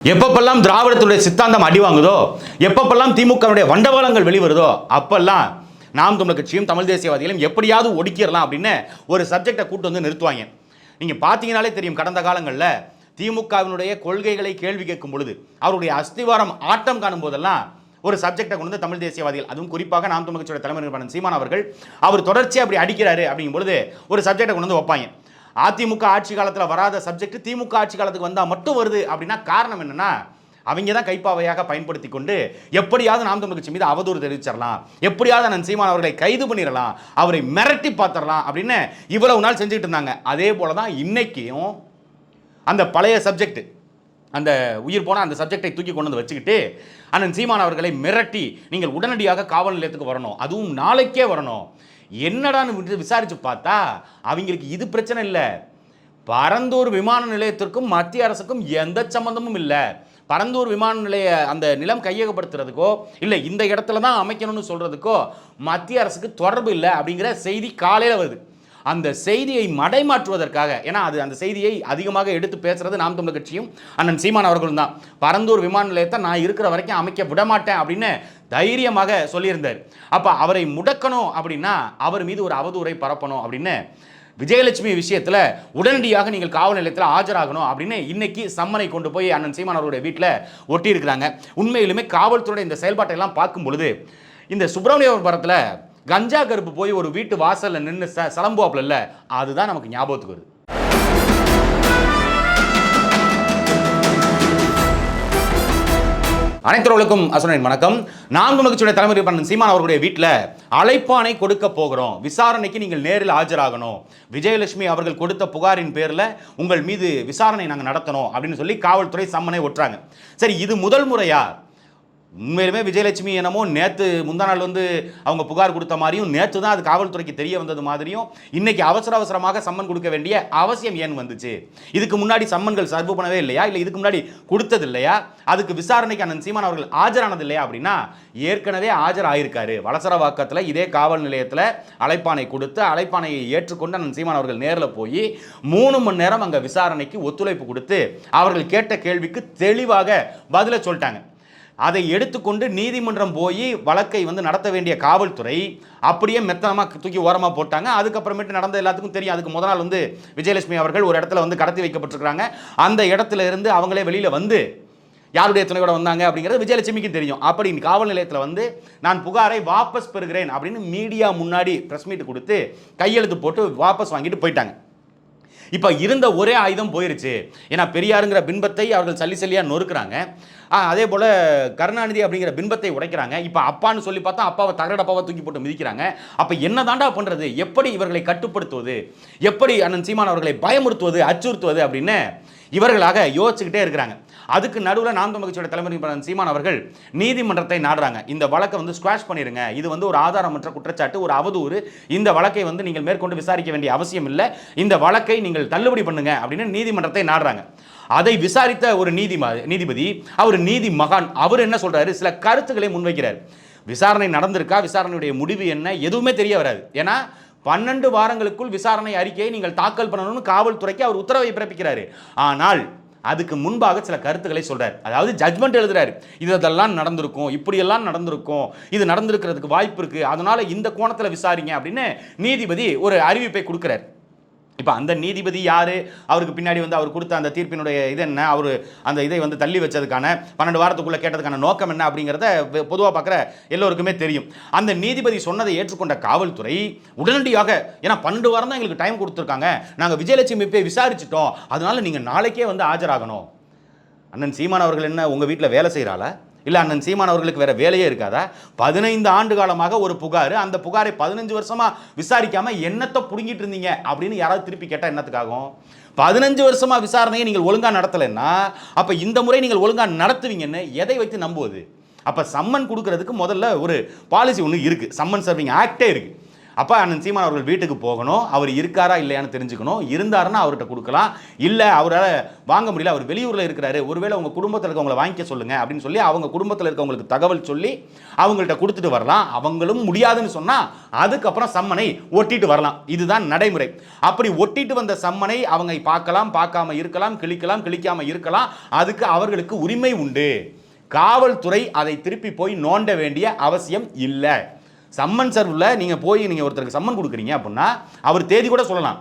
எப்பப்பெல்லாம் திராவிடத்துடைய சித்தாந்தம் அடி வாங்குதோ எப்பப்பெல்லாம் திமுகவுடைய வண்டவாளங்கள் வெளிவருதோ அப்பெல்லாம் நாம் தமிழ் கட்சியும் தமிழ் தேசியவாதிகளும் எப்படியாவது ஒடுக்கிடலாம் அப்படின்னு ஒரு சப்ஜெக்டை கூட்டு வந்து நிறுத்துவாங்க. நீங்கள் பார்த்தீங்கனாலே தெரியும் கடந்த காலங்களில் திமுகவினுடைய கொள்கைகளை கேள்வி கேட்கும் பொழுது அவருடைய அஸ்திவாரம் ஆட்டம் காணும் போதெல்லாம் ஒரு சப்ஜெக்டை கொண்டு வந்து தமிழ் தேசியவாதிகள் அதுவும் குறிப்பாக நாம் தமிழ் கட்சியோட தலைமை நிறுவனம் சீமான் அவர்கள் அவர் தொடர்ச்சியாக அப்படி அடிக்கிறாரு அப்படிங்கும் பொழுது ஒரு சப்ஜெக்டை கொண்டு வந்து வைப்பாங்க. அதிமுக ஆட்சி காலத்தில் வராத சப்ஜெக்ட் திமுக ஆட்சி காலத்துக்கு வந்தால் மட்டும் வருது அப்படின்னா காரணம் என்னென்னா அவங்க தான் கைப்பாவையாக பயன்படுத்தி கொண்டு எப்படியாவது நாம் தமிழ் கட்சி மீது அவதூறு தெரிவிச்சிடலாம். எப்படியாவது அண்ணன் சீமான் அவர்களை கைது பண்ணிடலாம். அவரை மிரட்டி பார்த்துடலாம் அப்படின்னு இவ்வளவு நாள் செஞ்சுக்கிட்டு இருந்தாங்க. அதே போல தான் இன்னைக்கும் அந்த பழைய சப்ஜெக்ட் அந்த உயிர் போன அந்த சப்ஜெக்டை தூக்கி கொண்டு வந்து வச்சுக்கிட்டு அண்ணன் சீமான் அவர்களை மிரட்டி நீங்கள் உடனடியாக காவல் நிலையத்துக்கு வரணும். அதுவும் நாளைக்கே வரணும். என்னடான்னு விசாரித்து பார்த்தா அவங்களுக்கு இது பிரச்சனை இல்லை. பரந்தூர் விமான நிலையத்திற்கும் மத்திய அரசுக்கும் எந்த சம்மந்தமும் இல்லை. பரந்தூர் விமான நிலைய அந்த நிலம் கையகப்படுத்துறதுக்கோ இல்லை இந்த இடத்துல தான் அமைக்கணும்னு சொல்கிறதுக்கோ மத்திய அரசுக்கு தொடர்பு இல்லை அப்படிங்கிற செய்தி காலையில் வருது. அந்த செய்தியை மடைமாற்றுவதற்காக ஏன்னா அது அந்த செய்தியை அதிகமாக எடுத்து பேசுறது நாம் தமிழர் கட்சியும் அண்ணன் சீமான் அவர்களும் தான். பரந்தூர் விமான நிலையத்தை நான் இருக்கிற வரைக்கும் அமைக்க விடமாட்டேன் அப்படின்னு தைரியமாக சொல்லியிருந்தார். அப்போ அவரை முடக்கணும் அப்படின்னா அவர் மீது ஒரு அவதூறை பரப்பணும் அப்படின்னு விஜயலட்சுமி விஷயத்தில் உடனடியாக நீங்கள் காவல் நிலையத்தில் ஆஜராகணும் அப்படின்னு இன்னைக்கு சம்மனை கொண்டு போய் அண்ணன் சீமான் அவருடைய வீட்டில் ஒட்டியிருக்கிறாங்க. உண்மையிலுமே காவல்துறையோட இந்த செயல்பாட்டை எல்லாம் பார்க்கும் பொழுது இந்த சுப்பிரமணியபுரத்தில் கஞ்சா கருப்பு போய் ஒரு வீட்டு வாசலில் நின்று ச சலம்புவாப்புல அதுதான் நமக்கு ஞாபகத்துக்கு வருது. அனைத்தவர்களுக்கும் அசுரனின் வணக்கம். நான்கு உனக்கு தலைமுறை பண்ண சீமான் அவர்களுடைய வீட்டில் அழைப்பானை கொடுக்க போகிறோம். விசாரணைக்கு நீங்கள் நேரில் ஆஜராகணும். விஜயலட்சுமி அவர்கள் கொடுத்த புகாரின் பேரில் உங்கள் மீது விசாரணை நாங்கள் நடத்தணும் அப்படின்னு சொல்லி காவல்துறை சம்மனை ஒட்டுறாங்க. சரி இது முதல் முறையா? உண்மையிலுமே விஜயலட்சுமி என்னமோ நேற்று முந்தா நாள் வந்து அவங்க புகார் கொடுத்த மாதிரியும் நேற்று தான் அது காவல்துறைக்கு தெரிய வந்தது மாதிரியும் இன்னைக்கு அவசர அவசரமாக சம்மன் கொடுக்க வேண்டிய அவசியம் ஏன் வந்துச்சு? இதுக்கு முன்னாடி சம்மன்கள் சர்வ் பண்ணவே இல்லையா? இல்லை இதுக்கு முன்னாடி கொடுத்தது இல்லையா? அதுக்கு விசாரணைக்கு அண்ணன் சீமான் அவர்கள் ஆஜரானது இல்லையா அப்படின்னா ஏற்கனவே ஆஜர் ஆயிருக்காரு வளசரவாக்கத்தில் இதே காவல் நிலையத்தில் அழைப்பானை கொடுத்து அழைப்பானையை ஏற்றுக்கொண்டு அண்ணன் சீமான் அவர்கள் நேரில் போய் மூணு மணி நேரம் அங்கே விசாரணைக்கு ஒத்துழைப்பு கொடுத்து அவர்கள் கேட்ட கேள்விக்கு தெளிவாக பதிலை சொல்லிட்டாங்க. அதை எடுத்துக்கொண்டு நீதிமன்றம் போய் வழக்கை வந்து நடத்த வேண்டிய காவல்துறை அப்படியே மெத்தனமாக தூக்கி ஓரமாக போட்டாங்க. அதுக்கப்புறமேட்டு நடந்த எல்லாத்துக்கும் தெரியும். அதுக்கு முதல் நாள் வந்து விஜயலட்சுமி அவர்கள் ஒரு இடத்துல வந்து கடத்தி வைக்கப்பட்டிருக்கிறாங்க. அந்த இடத்துல இருந்து அவங்களே வெளியில் வந்து யாருடைய துணையோட வந்தாங்க அப்படிங்கிறது விஜயலட்சுமிக்கு தெரியும். அப்படி காவல் நிலையத்தில் வந்து நான் புகாரை வாபஸ் பெறுகிறேன் அப்படின்னு மீடியா முன்னாடி ப்ரெஸ் மீட் கொடுத்து கையெழுத்து போட்டு வாபஸ் வாங்கிட்டு போயிட்டாங்க. இப்போ இருந்த ஒரே ஆயுதம் போயிருச்சு. ஏன்னா பெரியாருங்கிற பின்பத்தை அவர்கள் சல்லி சல்லியாக நொறுக்கிறாங்க. அதே போல் கருணாநிதி அப்படிங்கிற பின்பத்தை உடைக்கிறாங்க. இப்போ அப்பான்னு சொல்லி பார்த்தா அப்பாவை தகர அப்பாவை தூக்கி போட்டு மிதிக்கிறாங்க. அப்போ என்ன தாண்டா பண்ணுறது எப்படி இவர்களை கட்டுப்படுத்துவது? எப்படி அண்ணன் சீமான் அவர்களை பயமுறுத்துவது அச்சுறுத்துவது அப்படின்னு இவர்களாக யோசிச்சுக்கிட்டே இருக்கிறாங்க. அதுக்கு நடுவில் நாம் தமிழ் தலைமை சீமான் அவர்கள் நீதிமன்றத்தை நாடுறாங்க. இந்த வழக்கை வந்து ஸ்குவாஷ் பண்ணிடுங்க இது வந்து ஒரு ஆதாரமற்ற குற்றச்சாட்டு ஒரு அவதூறு. இந்த வழக்கை வந்து நீங்கள் மேற்கொண்டு விசாரிக்க வேண்டிய அவசியம் இல்லை. இந்த வழக்கை நீங்கள் தள்ளுபடி பண்ணுங்க அப்படின்னு நீதிமன்றத்தை நாடுறாங்க. அதை விசாரித்த ஒரு நீதி நீதிபதி அவர் நீதி மகான் அவர் என்ன சொல்றாரு? சில கருத்துக்களை முன்வைக்கிறார். விசாரணை நடந்திருக்கா? விசாரணையுடைய முடிவு என்ன? எதுவுமே தெரிய வராது. ஏன்னா பன்னெண்டு வாரங்களுக்குள் விசாரணை அறிக்கையை நீங்கள் தாக்கல் பண்ணணும்னு காவல்துறைக்கு அவர் உத்தரவை பிறப்பிக்கிறாரு. ஆனால் அதுக்கு முன்பாக சில கருத்துக்களை சொல்கிறார் அதாவது ஜட்மெண்ட் எழுதுறாரு. இது இதெல்லாம் நடந்திருக்கும் இப்படியெல்லாம் நடந்திருக்கும் இது நடந்திருக்கிறதுக்கு வாய்ப்பு இருக்குது அதனால் இந்த கோணத்தில் விசாரிங்க அப்படின்னு நீதிபதி ஒரு அறிவிப்பை கொடுக்குறாரு. இப்போ அந்த நீதிபதி யார்? அவருக்கு பின்னாடி வந்து அவர் கொடுத்த அந்த தீர்ப்பினுடைய இது என்ன? அவர் அந்த இதை வந்து தள்ளி வச்சதுக்கான பன்னெண்டு வாரத்துக்குள்ளே கேட்டதுக்கான நோக்கம் என்ன அப்படிங்கிறத பொதுவாக பார்க்குற எல்லோருக்குமே தெரியும். அந்த நீதிபதி சொன்னதை ஏற்றுக்கொண்ட காவல்துறை உடனடியாக ஏன்னா பன்னெண்டு வாரம் தான் எங்களுக்கு டைம் கொடுத்துருக்காங்க. நாங்கள் விஜயலட்சுமி போய் விசாரிச்சிட்டோம். அதனால நீங்கள் நாளைக்கே வந்து ஆஜராகணும். அண்ணன் சீமான் அவர்கள் என்ன உங்கள் வீட்டில் வேலை செய்கிறாளா இல்லை அண்ணன் சீமான் அவர்களுக்கு வேற வேலையே இருக்காதா? பதினைந்து ஆண்டு காலமாக ஒரு புகார். அந்த புகாரை பதினஞ்சு வருஷமா விசாரிக்காம என்னத்தை புடுங்கிட்டு இருந்தீங்க? அப்படின்னு யாராவது திருப்பி கேட்டால் என்னத்துக்காகும்? பதினஞ்சு வருஷமா விசாரணையை நீங்கள் ஒழுங்காக நடத்தலைன்னா அப்போ இந்த முறை நீங்கள் ஒழுங்காக நடத்துவீங்கன்னு எதை வைத்து நம்புவது? அப்போ சம்மன் கொடுக்கறதுக்கு முதல்ல ஒரு பாலிசி ஒன்று இருக்குது சம்மன் சர்விங் ஆக்டே இருக்குது அப்போ அண்ணன் சீமான் அவர்கள் வீட்டுக்கு போகணும். அவர் இருக்காரா இல்லையான்னு தெரிஞ்சுக்கணும். இருந்தாருன்னா அவர்கிட்ட கொடுக்கலாம். இல்லை அவரால் வாங்க முடியல. அவர் வெளியூரில் இருக்கிறாரு. ஒருவேளை உங்கள் குடும்பத்தில் இருக்கவங்களை வாங்கிக்க சொல்லுங்கள் அப்படின்னு சொல்லி அவங்க குடும்பத்தில் இருக்கவங்களுக்கு தகவல் சொல்லி அவங்கள்ட்ட கொடுத்துட்டு வரலாம். அவங்களும் முடியாதுன்னு சொன்னால் அதுக்கப்புறம் சம்மனை ஒட்டிட்டு வரலாம். இதுதான் நடைமுறை. அப்படி ஒட்டிட்டு வந்த சம்மனை அவங்க பார்க்கலாம் பார்க்காம இருக்கலாம் கிழிக்கலாம் கிழிக்காமல் இருக்கலாம். அதுக்கு அவர்களுக்கு உரிமை உண்டு. காவல்துறை அதை திருப்பி போய் நோண்ட வேண்டிய அவசியம் இல்லை. சம்மன் சர்வில் நீங்கள் போய் நீங்கள் ஒருத்தருக்கு சம்மன் கொடுக்குறீங்க அப்படின்னா அவர் தேதி கூட சொல்லலாம்.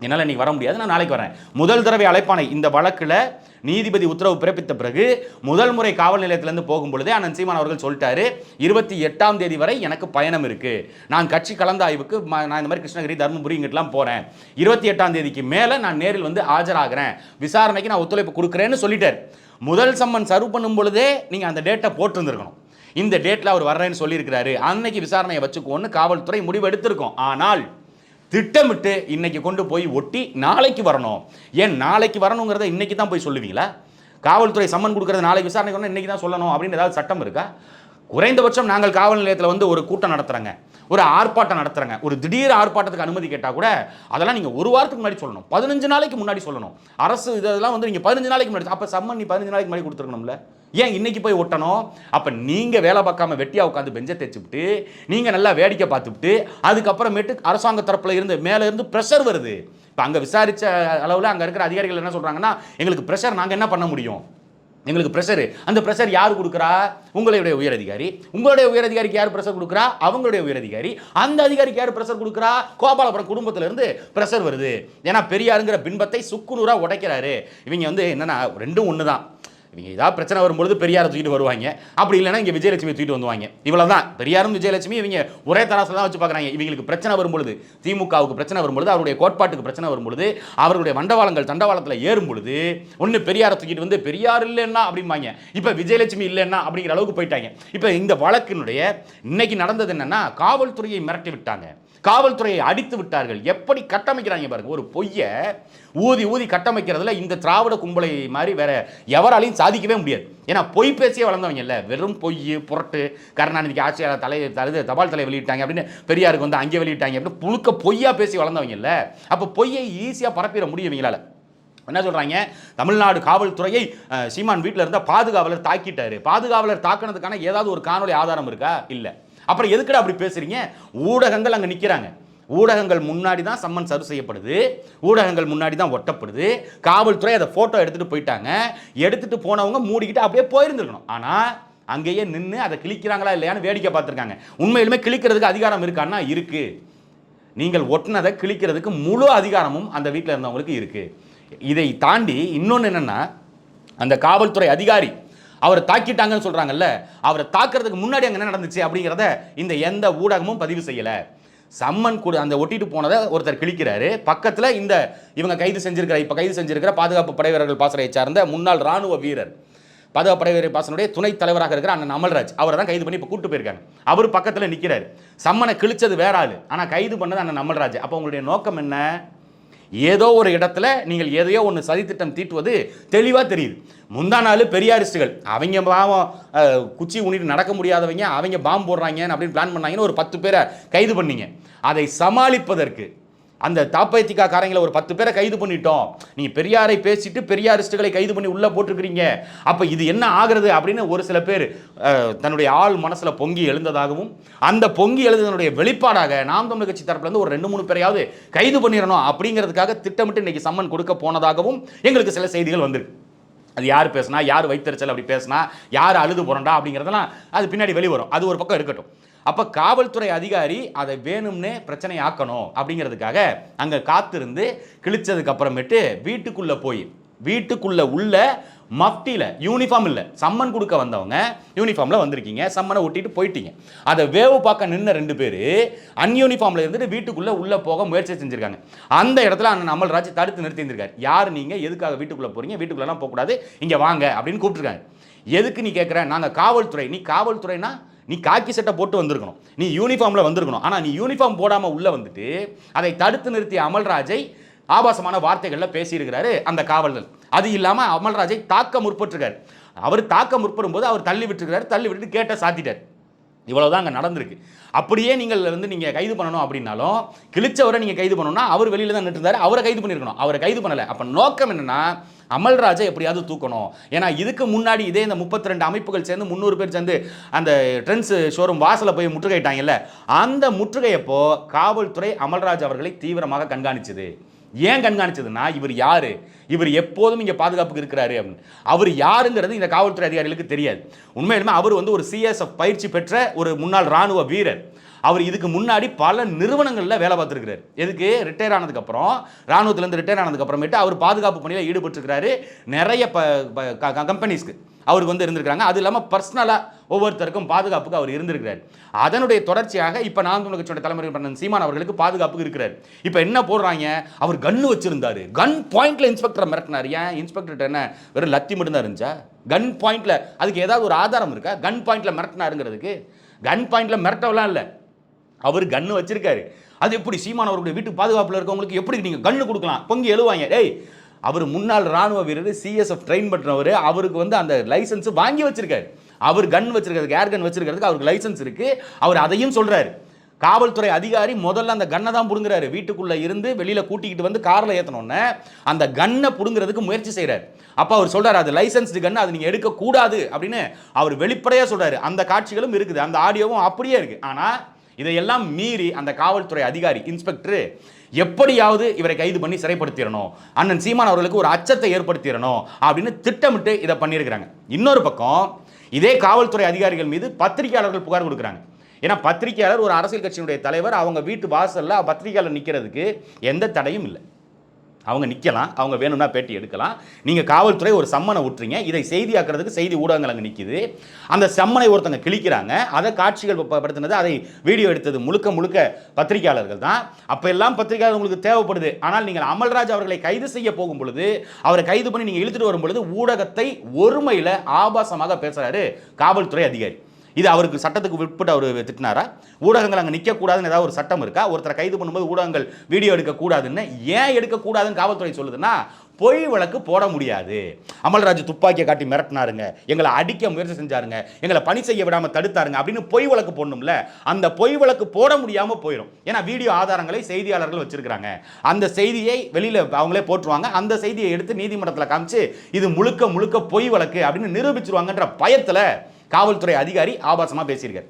என்னால் இன்றைக்கி வர முடியாது நான் நாளைக்கு வரேன். முதல் தடவை அழைப்பானை இந்த வழக்கில் நீதிபதி உத்தரவு பிறப்பித்த பிறகு முதல் முறை காவல் நிலையத்திலேருந்து போகும்பொழுதே அண்ணன் சீமான் அவர்கள் சொல்லிட்டாரு இருபத்தி எட்டாம் தேதி வரை எனக்கு பயணம் இருக்குது நான் கட்சி கலந்தாய்வுக்கு ம- நான் இந்த மாதிரி கிருஷ்ணகிரி தருமபுரி இங்கிட்டலாம் போகிறேன் இருபத்தி எட்டாம் தேதிக்கு மேலே நான் நேரில் வந்து ஆஜராகிறேன். விசாரணைக்கு நான் ஒத்துழைப்பு கொடுக்குறேன்னு சொல்லிட்டார். முதல் சம்மன் சர்வ் பண்ணும் பொழுதே நீங்கள் அந்த டேட்டை போட்டிருந்திருக்கணும். இந்த டேட்டில் அவர் வர்றேன்னு சொல்லியிருக்கிறாரு. அன்னைக்கு விசாரணையை வச்சுக்கோன்னு காவல்துறை முடிவு எடுத்திருக்கோம் ஆனால் திட்டமிட்டு இன்னைக்கு கொண்டு போய் ஒட்டி நாளைக்கு வரணும். ஏன் நாளைக்கு வரணுங்கிறத இன்னைக்கு தான் போய் சொல்லுவீங்களா? காவல்துறை சம்மன் கொடுக்குறது நாளைக்கு விசாரணை இன்னைக்கு தான் சொல்லணும் அப்படின்னு ஏதாவது சட்டம் இருக்கா? குறைந்தபட்சம் நாங்கள் காவல் நிலையத்தில் வந்து ஒரு கூட்டம் நடத்துகிறோங்க ஒரு ஆர்ப்பாட்டம் நடத்துகிறாங்க ஒரு திடீர் ஆர்ப்பாட்டத்துக்கு அனுமதி கேட்டால் கூட அதெல்லாம் நீங்கள் ஒரு வாரத்துக்கு முன்னாடி சொல்லணும். பதினஞ்சு நாளைக்கு முன்னாடி சொல்லணும். அரசு இதெல்லாம் வந்து நீங்கள் பதினஞ்சு நாளைக்கு முன்னாடி அப்போ சம்மன் நீ பதினஞ்சு நாளைக்கு முன்னாடி கொடுத்துருக்கணும்ல. ஏன் இன்னைக்கு போய் ஒட்டணும்? அப்போ நீங்கள் வேலை பார்க்காம வெட்டியாக உட்காந்து பெஞ்சை தேய்ச்சிவிட்டு நீங்கள் நல்லா வேடிக்கை பார்த்துவிட்டு அதுக்கப்புறமேட்டு அரசாங்க தரப்பில் இருந்து மேலே இருந்து ப்ரெஷர் வருது. இப்போ அங்கே விசாரித்த அளவில் அங்கே இருக்கிற அதிகாரிகள் என்ன சொல்கிறாங்கன்னா எங்களுக்கு ப்ரெஷர் நாங்கள் என்ன பண்ண முடியும்? எங்களுக்கு ப்ரெஷர் அந்த ப்ரெஷர் யார் கொடுக்குறா? உங்களுடைய உயரதிகாரி உங்களுடைய உயரதிகாரிக்கு யார் ப்ரெஷர் கொடுக்குறா? அவங்களுடைய உயரதிகாரி அந்த அதிகாரிக்கு யார் ப்ரெஷர் கொடுக்குறா? கோபாலபுரம் குடும்பத்திலேருந்து ப்ரெஷர் வருது. ஏன்னா பெரியாருங்கிற பின்பத்தை சுக்குநூறாக உடைக்கிறாரு. இவங்க வந்து என்னன்னா ரெண்டும் ஒன்று தான் இவங்க ஏதாவது பிரச்சனை வரும்பொழுது பெரியாரை தூக்கிட்டு வருவாங்க. அப்படி இல்லைன்னா இங்கே விஜயலட்சுமி தூக்கிட்டு வந்துவாங்க. இவ்வளோ தான் பெரியாரும் விஜயலட்சுமி இவங்க ஒரே தராசில் தான் வச்சு பார்க்குறாங்க. இவங்களுக்கு பிரச்சனை வரும்பொழுது திமுகவுக்கு பிரச்சனை வரும்பொழுது அவருடைய கோட்பாட்டுக்கு பிரச்சனை வரும்பொழுது அவருடைய மண்டவாளங்கள் தண்டவாளத்தில் ஏறும் பொழுது ஒன்று பெரியாரை தூக்கிட்டு வந்து பெரியார் இல்லைன்னா அப்படிம்பாங்க. இப்போ விஜயலட்சுமி இல்லைன்னா அப்படிங்கிற அளவுக்கு போயிட்டாங்க. இப்போ இந்த வழக்கினுடைய இன்னைக்கு நடந்தது என்னன்னா காவல்துறையை மிரட்டி விட்டாங்க. காவல்துறையை அடித்து விட்டார்கள். எப்படி கட்டமைக்கிறாங்க பாருங்க. ஒரு பொய்யை ஊதி ஊதி கட்டமைக்கிறதுல இந்த திராவிட கும்பலை மாதிரி வேற எவராலையும் சாதிக்கவே முடியாது. ஏன்னா பொய் பேசியே வளர்ந்தவங்க இல்லை. வெறும் பொய் புரட்டு கருணாநிதிக்கு ஆட்சியாளர் தலை தலை தபால் தலை வெளியிட்டாங்க அப்படின்னு பெரியாருக்கு வந்து அங்கே வெளியிட்டாங்க அப்படின்னு புழுக்க பொய்யா பேசி வளர்ந்தவங்க இல்லை. அப்போ பொய்யை ஈஸியாக பரப்பிட முடியும் என்ன சொல்கிறாங்க தமிழ்நாடு காவல்துறையை சீமான் வீட்டில் இருந்த பாதுகாவலர் தாக்கிட்டாரு. பாதுகாவலர் தாக்கினதுக்கான ஏதாவது ஒரு காணொலி ஆதாரம் இருக்கா? இல்லை. அப்புறம் எதுக்குடா அப்படி பேசுறீங்க? ஊடகங்கள் அங்கே நிற்கிறாங்க ஊடகங்கள் முன்னாடி தான் சம்மன் சர்வ் செய்யப்படுது. ஊடகங்கள் முன்னாடி தான் ஒட்டப்படுது. காவல்துறை அதை ஃபோட்டோ எடுத்துகிட்டு போயிட்டாங்க. எடுத்துகிட்டு போனவங்க மூடிக்கிட்டு அப்படியே போயிருந்துருக்கணும். ஆனால் அங்கேயே நின்று அதை கிழிக்கிறாங்களா இல்லையான்னு வேடிக்கை பார்த்துருக்காங்க. உண்மையிலுமே கிழிக்கிறதுக்கு அதிகாரம் இருக்கான்னா இருக்குது நீங்கள் ஒட்டினதை கிழிக்கிறதுக்கு முழு அதிகாரமும் அந்த வீட்டில் இருந்தவங்களுக்கு இருக்குது இதை தாண்டி இன்னொன்று என்னென்னா அந்த காவல்துறை அதிகாரி அவரை தாக்கிட்டாங்கன்னு சொல்கிறாங்கல்ல அவரை தாக்குறதுக்கு முன்னாடி அங்கே என்ன நடந்துச்சு அப்படிங்கிறத இந்த எந்த ஊடகமும் பதிவு செய்யலை. சம்மன் கூட அந்த ஒட்டிட்டு போனதை ஒருத்தர் கிழிக்கிறாரு. பக்கத்தில் இந்த இவங்க கைது செஞ்சிருக்கிற இப்போ கைது செஞ்சிருக்கிற பாதுகாப்பு படை வீரர்கள் பாசறையை சார்ந்த முன்னாள் ராணுவ வீரர். பாதுகாப்பு படை வீரர் பாசனுடைய துணைத் தலைவராக இருக்கிற அண்ணன் அமல்ராஜ். அவரை தான் கைது பண்ணி இப்போ கூட்டு போயிருக்காங்க. அவர் பக்கத்தில் நிற்கிறார் சம்மனை கிழிச்சது வேற ஆள். ஆனால் கைது பண்ணது அண்ணன் அமல்ராஜ். அப்போ உங்களுடைய நோக்கம் என்ன? ஏதோ ஒரு இடத்துல நீங்கள் எதையோ ஒன்று சதித்திட்டம் தீட்டுவது தெளிவாக தெரியுது. முந்தா நாள் பெரியாரிஸ்டுகள் அவங்க பாவம் குச்சி உண்ணிட்டு நடக்க முடியாதவங்க அவங்க பாம்பு போடுறாங்க அப்படின்னு பிளான் பண்ணாங்கன்னு ஒரு பத்து பேரை கைது பண்ணீங்க. அதை சமாளிப்பதற்கு அந்த தாப்பயத்திக்கா காரங்களை ஒரு பத்து பேரை கைது பண்ணிட்டோம். நீங்கள் பெரியாரை பேசிட்டு பெரியாரிஸ்டுகளை கைது பண்ணி உள்ளே போட்டிருக்கிறீங்க. அப்போ இது என்ன ஆகிறது அப்படின்னு ஒரு சில பேர் தன்னுடைய ஆள் மனசில் பொங்கி எழுந்ததாகவும் அந்த பொங்கி எழுந்ததனுடைய வெளிப்பாடாக நாம் தமிழ் கட்சி தரப்புலேருந்து ஒரு ரெண்டு மூணு பேரையாவது கைது பண்ணிடணும் அப்படிங்கிறதுக்காக திட்டமிட்டு இன்றைக்கி சம்மன் கொடுக்க போனதாகவும் எங்களுக்கு சில செய்திகள் வந்திருக்கு. அது யார் பேசுனா யார் வைத்தறிச்சல் அப்படி பேசுனா யார் அழுது புரண்டா அப்படிங்கிறதெல்லாம் அது பின்னாடி வெளிவரும். அது ஒரு பக்கம் இருக்கட்டும். அப்போ காவல்துறை அதிகாரி அதை வேணும்னே பிரச்சனை ஆக்கணும் அப்படிங்கிறதுக்காக அங்கே காத்திருந்து கிழிச்சதுக்கு அப்புறமேட்டு வீட்டுக்குள்ளே போய் வீட்டுக்குள்ளே உள்ள மஃப்டியில் யூனிஃபார்ம் இல்லை சம்மன் கொடுக்க வந்தவங்க யூனிஃபார்மில் வந்திருக்கீங்க சம்மனை ஒட்டிட்டு போயிட்டீங்க. அதை வேவு பார்க்க நின்ன ரெண்டு பேர் அன்யூனிஃபார்மில் இருந்துட்டு வீட்டுக்குள்ளே உள்ளே போக முயற்சி செஞ்சுருக்காங்க. அந்த இடத்துல அண்ணன் அமல்ராஜ் தடுத்து நிறுத்தி இருந்திருக்காரு யார் நீங்கள் எதுக்காக வீட்டுக்குள்ளே போகிறீங்க வீட்டுக்குள்ளெல்லாம் போகக்கூடாது. இங்கே வாங்க அப்படின்னு கூப்பிட்டுருக்காங்க எதுக்கு நீ கேட்குற நாங்கள் காவல்துறை நீ காவல்துறைனா நீ காக்கி சட்டை போட்டு வந்திருக்கணும். நீ யூனிஃபார்மில் வந்திருக்கணும். ஆனால் நீ யூனிஃபார்ம் போடாமல் உள்ளே வந்துட்டு அதை தடுத்து நிறுத்திய அமல்ராஜை ஆபாசமான வார்த்தைகளில் பேசியிருக்கிறாரு அந்த காவலர். அது இல்லாமல் அமல்ராஜை தாக்க முற்பட்டிருக்காரு. அவர் தாக்க முற்படும் போது அவர் தள்ளி விட்டுருக்கிறார் தள்ளி விட்டுட்டு கேட்ட சாத்திட்டார். இவ்வளோதான் அங்கே நடந்திருக்கு. அப்படியே நீங்கள் வந்து நீங்கள் கைது பண்ணணும் அப்படின்னாலும் கிழிச்சவரை நீங்கள் கைது பண்ணணும்னா அவர் வெளியில தான் நின்று அவரை கைது பண்ணியிருக்கணும் அவரை கைது பண்ணலை. அப்போ நோக்கம் என்னென்னா அமல்ராஜை எப்படியாவது தூக்கணும். ஏன்னா இதுக்கு முன்னாடி இதே இந்த முப்பத்தி ரெண்டு அமைப்புகள் சேர்ந்து முந்நூறு பேர் சேர்ந்து அந்த ட்ரெண்ட்ஸ் ஷோரூம் வாசலில் போய் முற்றுகையிட்டாங்கல்ல அந்த முற்றுகையப்போ காவல்துறை அமல்ராஜ் அவர்களை தீவிரமாக கண்காணிச்சது. ஏன் கண்காணிச்சதுன்னா இவர் யார்? இவர் எப்போதும் இங்கே பாதுகாப்புக்கு இருக்கிறாரு அப்படின்னு. அவர் யாருங்கிறது இந்த காவல்துறை அதிகாரிகளுக்கு தெரியாது. உண்மையிலுமே அவர் வந்து ஒரு சிஎஸ்எஃப் பயிற்சி பெற்ற ஒரு முன்னாள் ராணுவ வீரர். அவர் இதுக்கு முன்னாடி பல நிறுவனங்களில் வேலை பார்த்துருக்கிறார். எதுக்கு? ரிட்டையர் ஆனதுக்கப்புறம் ராணுவத்திலேருந்து ரிட்டையர் ஆனதுக்கப்புறமேட்டு அவர் பாதுகாப்பு பணியில் ஈடுபட்டிருக்கிறாரு. நிறைய ப கம்பெனிஸ்க்கு அவருக்கு வந்து இருந்திருக்கிறாங்க. அது இல்லாமல் பர்சனலாக ஒவ்வொருத்தருக்கும் பாதுகாப்புக்கு அவர் இருந்திருக்கிறார். அதனுடைய தொடர்ச்சியாக இப்போ நான் உங்களுக்கு சொன்ன தலைமுறை பண்ண சீமான் அவர்களுக்கு பாதுகாப்புக்கு இருக்கிறார். இப்போ என்ன போடுறாங்க? அவர் கன்று வச்சிருந்தார். கன் பாயிண்ட்ல இன்ஸ்பெக்டரை மிரட்டினார். ஏன்? இன்ஸ்பெக்டர் என்ன? வெறும் லத்தி மட்டும்தான் இருந்துச்சா? கன் பாயிண்ட்ல அதுக்கு ஏதாவது ஒரு ஆதாரம் இருக்கா? கன் பாயிண்ட்ல மிரட்டினாருங்கிறதுக்கு? கன் பாயிண்ட்ல மிரட்டவெல்லாம் இல்லை. அவர் கன்னு வச்சிருக்காரு. அது எப்படி? சீமான் அவருடைய வீட்டு பாதுகாப்பில் இருக்கவங்களுக்கு எப்படி நீங்கள் கன்று கொடுக்கலாம்? பொங்கி எழுவாங்க. டேய் அவர் முன்னாள் ராணுவ வீரர் சிஎஸ்எஃப் ட்ரெயின் பண்ணுறவர் அவருக்கு வந்து அந்த லைசன்ஸ் வாங்கி வச்சிருக்காரு. அவர் கன் வச்சிருக்கிறதுக்கு ஏர் கன் வச்சிருக்கிறதுக்கு அவருக்கு லைசன்ஸ் இருக்குது அவர் அதையும் சொல்கிறாரு காவல்துறை அதிகாரி முதல்ல அந்த கன்னை தான் புடுங்குறாரு. வீட்டுக்குள்ளே இருந்து வெளியில் கூட்டிக்கிட்டு வந்து காரில் ஏற்றினோன்னே அந்த கன்னை பிடுங்குறதுக்கு முயற்சி செய்கிறார் அப்போ அவர் சொல்கிறார் அது லைசன்ஸ்டு கன் அது நீங்கள் எடுக்கக்கூடாது. அப்படின்னு அவர் வெளிப்படையாக சொல்கிறார் அந்த காட்சிகளும் இருக்குது. அந்த ஆடியோவும் அப்படியே இருக்குது ஆனால் இதையெல்லாம் மீறி அந்த காவல்துறை அதிகாரி இன்ஸ்பெக்டர் எப்படியாவது இவரை கைது பண்ணி சிறைப்படுத்திடணும். அண்ணன் சீமான் அவர்களுக்கு ஒரு அச்சத்தை ஏற்படுத்திடணும் அப்படின்னு திட்டமிட்டு இதை பண்ணியிருக்கிறாங்க. இன்னொரு பக்கம் இதே காவல்துறை அதிகாரிகள் மீது பத்திரிகையாளர்கள் புகார் கொடுக்குறாங்க. ஏன்னா பத்திரிகையாளர் ஒரு அரசியல் கட்சியினுடைய தலைவர் அவங்க வீட்டு வாசலில் பத்திரிகையாளர் நிற்கிறதுக்கு எந்த தடையும் இல்லை. அவங்க நிற்கலாம் அவங்க வேணும்னா பேட்டி எடுக்கலாம். நீங்கள் காவல்துறை ஒரு சம்மனை விட்டுறீங்க இதை செய்தியாக்குறதுக்கு செய்தி ஊடகங்கள் அங்கே நிற்கிது அந்த சம்மனை ஒருத்தங்க கிழிக்கிறாங்க அதை காட்சிகள் படுத்தினது அதை வீடியோ எடுத்தது முழுக்க முழுக்க பத்திரிகையாளர்கள் தான். அப்போ எல்லாம் பத்திரிகையாளர் உங்களுக்கு தேவைப்படுது. ஆனால் நீங்கள் அமல்ராஜ் அவர்களை கைது செய்ய போகும் பொழுது அவரை கைது பண்ணி நீங்கள் இழுத்துட்டு வரும் பொழுது ஊடகத்தை ஒருமையில் ஆபாசமாக பேசுகிறாரு காவல்துறை அதிகாரி. இது அவருக்கு சட்டத்துக்கு உட்பட்டு அவர் திட்டினாரா? ஊடகங்கள் அங்கே நிற்கக்கூடாதுன்னு ஏதாவது ஒரு சட்டம் இருக்கா? ஒருத்தரை கைது பண்ணும்போது ஊடகங்கள் வீடியோ எடுக்கக்கூடாதுன்னு ஏன் எடுக்கக்கூடாதுன்னு காவல்துறை சொல்லுதுன்னா பொய் வழக்கு போட முடியாது. அமல்ராஜ் துப்பாக்கியை காட்டி மிரட்டினாருங்க. எங்களை அடிக்க முயற்சி செஞ்சாருங்க. எங்களை பணி செய்ய விடாமல் தடுத்தாருங்க அப்படின்னு பொய் வழக்கு போடணும்ல. அந்த பொய் வழக்கு போட முடியாமல் போயிடும் ஏன்னா வீடியோ ஆதாரங்களை செய்தியாளர்கள் வச்சிருக்காங்க அந்த செய்தியை வெளியில் அவங்களே போட்டுருவாங்க. அந்த செய்தியை எடுத்து நீதிமன்றத்தில் காமிச்சு இது முழுக்க முழுக்க பொய் வழக்கு அப்படின்னு நிரூபிச்சிருவாங்கன்ற பயத்தில் காவல்துறை அதிகாரி ஆபாசமாக பேசியிருக்காரு.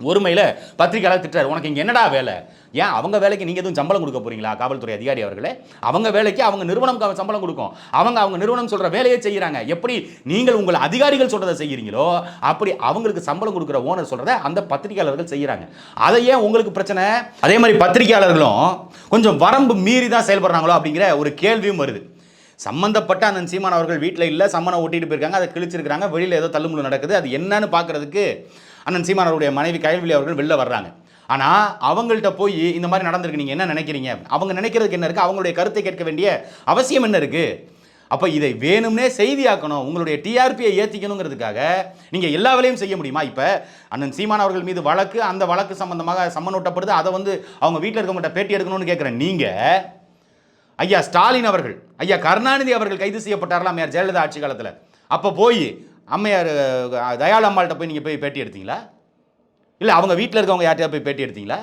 ஒருமையில் பத்திரிகையாளர் திட்டுறாரு. உனக்கு இங்கே என்னடா வேலை? ஏன் அவங்க வேலைக்கு நீங்கள் எதுவும் சம்பளம் கொடுக்க போகிறீங்களா காவல்துறை அதிகாரி அவர்களே. அவங்க வேலைக்கு அவங்க நிறுவனம் சம்பளம் கொடுக்கும். அவங்க அவங்க நிறுவனம் சொல்கிற வேலையை செய்கிறாங்க எப்படி நீங்கள் உங்கள் அதிகாரிகள் சொல்கிறத செய்கிறீங்களோ அப்படி அவங்களுக்கு சம்பளம் கொடுக்குற ஓனர் சொல்கிறத அந்த பத்திரிகையாளர்கள் செய்கிறாங்க அதை ஏன் உங்களுக்கு பிரச்சனை? அதே மாதிரி பத்திரிகையாளர்களும் கொஞ்சம் வரம்பு மீறி தான் செயல்படுறாங்களோ அப்படிங்கிற ஒரு கேள்வியும் வருது. சம்மந்தப்பட்ட அந்த சீமான் அவர்கள் வீட்டில் இல்லை சம்மனை ஓட்டிட்டு போயிருக்காங்க அதை கிழிச்சிருக்கிறாங்க வெளியில் ஏதோ தள்ளுமுள்ளு நடக்குது. அது என்னன்னு பார்க்கறதுக்கு அண்ணன் சீமான் அவருடைய மனைவி கைல்விழி அவர்கள் வெளில வர்றாங்க. ஆனால் அவங்கள்ட்ட போய் இந்த மாதிரி நடந்திருக்கு நீங்கள் என்ன நினைக்கிறீங்க? அவங்க நினைக்கிறதுக்கு என்ன இருக்குது அவங்களுடைய கருத்தை கேட்க வேண்டிய அவசியம் என்ன இருக்குது அப்போ இதை வேணும்னே செய்தியாக்கணும். உங்களுடைய டிஆர்பியை ஏற்றிக்கணுங்கிறதுக்காக நீங்கள் எல்லா வேலையும் செய்ய முடியுமா? இப்போ அண்ணன் சீமான் அவர்கள் மீது வழக்கு அந்த வழக்கு சம்பந்தமாக சம்மன் ஒட்டப்படுது அதை வந்து அவங்க வீட்டில் இருக்கவங்கள்ட்ட பேட்டி எடுக்கணும்னு கேட்குறேன் நீங்கள் ஐயா ஸ்டாலின் அவர்கள் ஐயா கருணாநிதி அவர்கள் கைது செய்யப்பட்டார்களா அம்மையார் ஜெயலலிதா ஆட்சி காலத்தில்? அப்போ போய் அம்மையார் தயாள் தயாளு அம்மாள்கிட்ட போய் நீங்கள் போய் பேட்டி எடுத்தீங்களா? இல்லை அவங்க வீட்டில் இருக்கவங்க யார்கிட்டயா போய் பேட்டி எடுத்தீங்களா?